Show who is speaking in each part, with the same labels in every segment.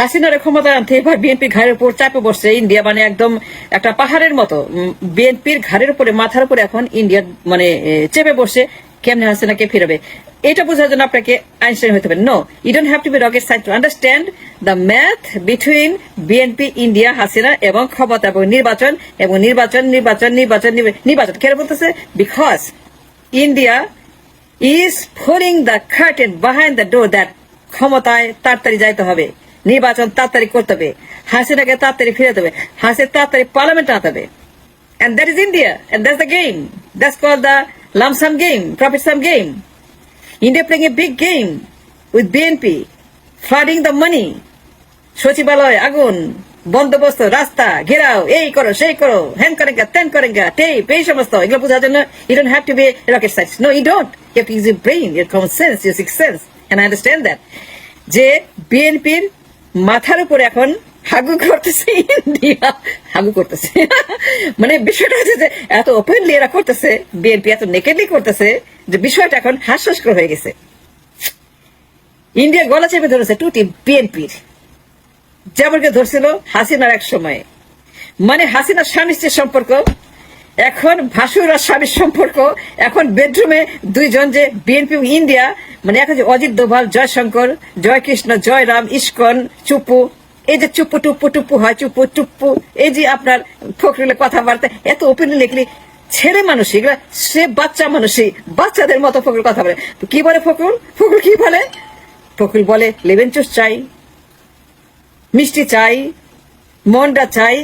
Speaker 1: হাসিনার ক্ষমতা আনতে এবার বিএনপির ঘাড়ের উপর চাপে বসছে। ইন্ডিয়া মানে একদম একটা পাহাড়ের মতো। বিএনপির ঘাড়ের উপরে, মাথার উপরে এখন ইন্ডিয়া মানে চেপে বসছে। কেমনে হাসিনাকে ফিরাবে? এটা বোঝার জন্য আপনাকে আইনস্টাইন হতে হবে। No you don't have to be rocket science to understand the math between BNP India Hasina এবং ক্ষমতা এবং নির্বাচন এবং নির্বাচন নির্বাচন নির্বাচন নির্বাচন। কেন বলতেছে? Because India is forcing the curtain behind the door that ক্ষমতায় তাড়াতাড়ি যাইতে হবে। নির্বাচন তাড়াতাড়ি করতে হবে হাসিনাকে তাড়াতাড়ি ফিরে দেবে হাসির তাড়াতাড়ি পার্লামেন্ট আনতে হবে is India. And that's the game. That's called the lump sum game, profit sum game. India playing a big game with BNP, flooding the money. সচিবালয় আগুন বন্দোবস্ত রাস্তা ঘেরাও এই করো সেই করো হ্যান করেন গা তেন করেন গা টেপ এই সমস্ত এগুলো বোঝার জন্য you don't have to be rocket science no you don't you have to use your brain your common sense your six sense and I understand that যে বিএনপির মাথার উপর এখন হাগু করতেছে ইন্ডিয়া। হাগু করতেছে। মানে বিষয়টা হচ্ছে যে এত ওপেনলি এরা করতেছে বিএনপি এত নেকেডলি করতেছে যে বিষয়টা এখন হাস্যস্কর হয়ে গেছে। ইন্ডিয়া গলা চেপে ধরেছে টুটি বিএনপির যেমনকে ধরছিল হাসিনার এক সময়ে। মানে হাসিনার স্বামী স্ত্রীর সম্পর্ক, এখন ভাসুর আর স্বামীর সম্পর্ক, এখন বেডরুমে দুইজন যে বিএনপি ইন্ডিয়া মানে এখন যে অজিত দোভাল, জয়শঙ্কর জয় কৃষ্ণ জয় রাম ইস্কন, চুপু। এই যে চুপু টুপ্পু টুপ্পু হয়, চুপু টুপ্পু এই যে আপনার ফখরুলের কথাবার্তা, এত ওপেনলি লিখলি, ছেলে মানুষই এগুলা, সে বাচ্চা মানুষই বাচ্চাদের মতো ফখরুল কথা বলে। কি বলে ফখরুল? ফখরুল কি বলে? ফখরুল বলে, লেবেন চুস চাই, মিষ্টি চাই, মন্ডা চাই,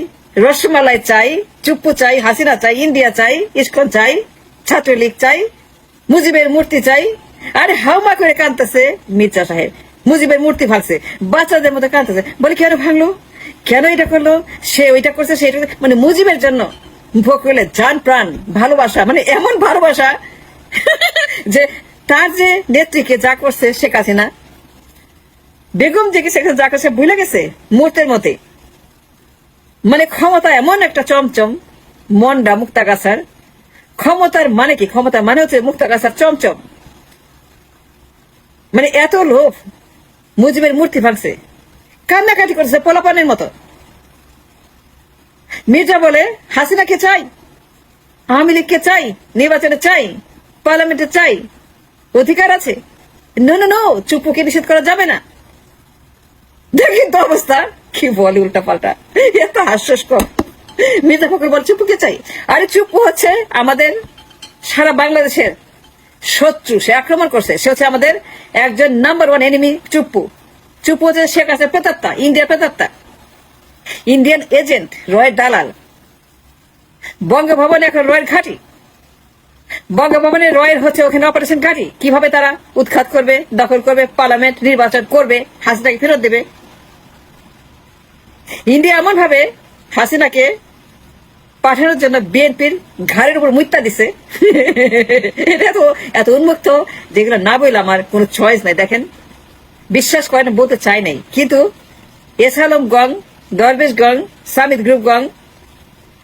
Speaker 1: রসমালাই চাই চুপ্পু চাই, হাসিনা চাই, ইন্ডিয়া চাই, ইস্কন চাই, ছাত্রলীগ চাই, মুজিবের মূর্তি চাই আরে হাউমা করে কানতেছে মির্জা সাহেব, মুজিবের মূর্তি ভাঙছে, বাচ্চাদের মতো কানতেছে বলে কেন ভাঙলো? কেন এটা করল? সে ওইটা করছে সেটা মানে মুজিবের জন্য ভোকলে জান প্রাণ, ভালোবাসা মানে এমন ভালোবাসা যে তার যে নেত্রীকে যা করছে শেখ হাসিনা। বেগম যে সেখানে যা করছে ভুলে গেছে? মুহূর্তের মতে মানে ক্ষমতা এমন একটা চমচম মন্ডা মুক্তাগাছার। ক্ষমতার মানে কি? ক্ষমতা মানে হচ্ছে মুক্তাগাছার চমচম। মানে এত লোভ মুজিবের মূর্তি ভাঙছে, কান্নাকাটি করছে পোলাপানের মতো। মির্জা বলে হাসিনাকে চাই? আওয়ামী লীগকে চাই? নির্বাচনে চাই? পার্লামেন্টে চাই? অধিকার আছে? চুপুকে নিষেধ করা যাবে না। দেখেন তো অবস্থা, কি বলে উল্টা পাল্টা এত হাস্যস্কর। মির্জা ফখরুল বল, চুপুকে চাই? আরে চুপু হচ্ছে আমাদের সারা বাংলাদেশের শত্রু, সে আক্রমণ করছে। সে হচ্ছে আমাদের একজন number one enemy Chuppu. Chuppu হচ্ছে শেখ হাসিনা পেতাত্তা ইন্ডিয়া পেতাত্তা ইন্ডিয়ান এজেন্ট রয়ের দালাল। বঙ্গভবনে এখন রয়ের ঘাঁটি। বঙ্গভবনে রয়ের হচ্ছে ওখানে অপারেশন ঘাঁটি। কীভাবে তারা উৎখাত করবে, দখল করবে পার্লামেন্ট নির্বাচন করবে, হাসিনাকে ফেরত দেবে? ইন্ডিয়া এমন ভাবে হাসিনাকে পাঠানোর জন্য বিএনপির ঘাড়ের উপর মুত্যা দিছে। এটা তো এত উন্মুক্ত যেগুলো না বললে আমার কোনো চয়েস নাই, দেখেন। বিশ্বাস করেন, বলতে চাই নাই। কিন্তু এস আলম গং, দরবেশ গং সামিদ গ্রুপ গং,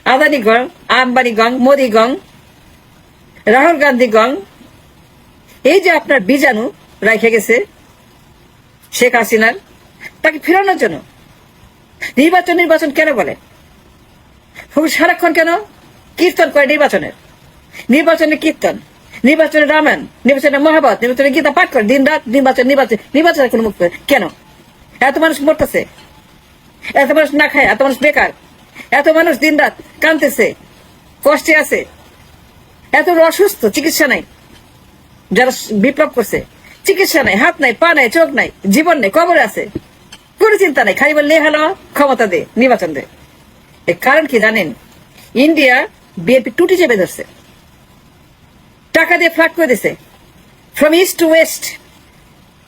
Speaker 1: আদানি গং, আম্বানি গং, মোদি গং, রাহুল গান্ধী গং, এই যে আপনার বীজাণু রাখে গেছে, শেখ হাসিনার, তাকে ফেরানোর জন্য নির্বাচন নির্বাচন কেন বলে? খুব সারাক্ষণ কেন? কীর্তন করে নির্বাচনের। নির্বাচনে কীর্তন, নির্বাচনে রামায়ণ, নির্বাচনে মহাভারত, নির্বাচনে গীতা পাঠ করে দিন রাত নির্বাচন নির্বাচন, নির্বাচনের কোনো মুক্ত কেন? এত মানুষ মরতেছে। এত মানুষ না খায়, এত মানুষ বেকার। এত মানুষ দিন রাত কাঁদতেছে, কষ্টে আছে। এত অসুস্থ, চিকিৎসা নাই। যারা বিপ্লব করছে, চিকিৎসা নাই, হাত নাই, পা নাই, চোখ নাই, জীবন নেই, কবর আছে। কোনো চিন্তা নাই, খালি বললে হলো, ক্ষমতা দে, নির্বাচন দে। এর কারণ কি জানেন? ইন্ডিয়া বিএনপি টুটি চেপে ধরছে। টাকা দিয়ে ফ্লাট করে দিছে। ফ্রম ইস্ট টু ওয়েস্ট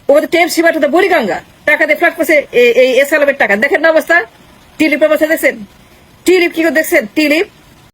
Speaker 1: ওদের টেপ সিভার টু দ্য বুড়িগঙ্গা। টাকা দিয়ে ফ্লাট করছে এই- এস আলমের টাকা। দেখেন না অবস্থা? টিলিপের অবস্থা দেখছেন? টিলিপ কি করে দেখছেন? টিলিপ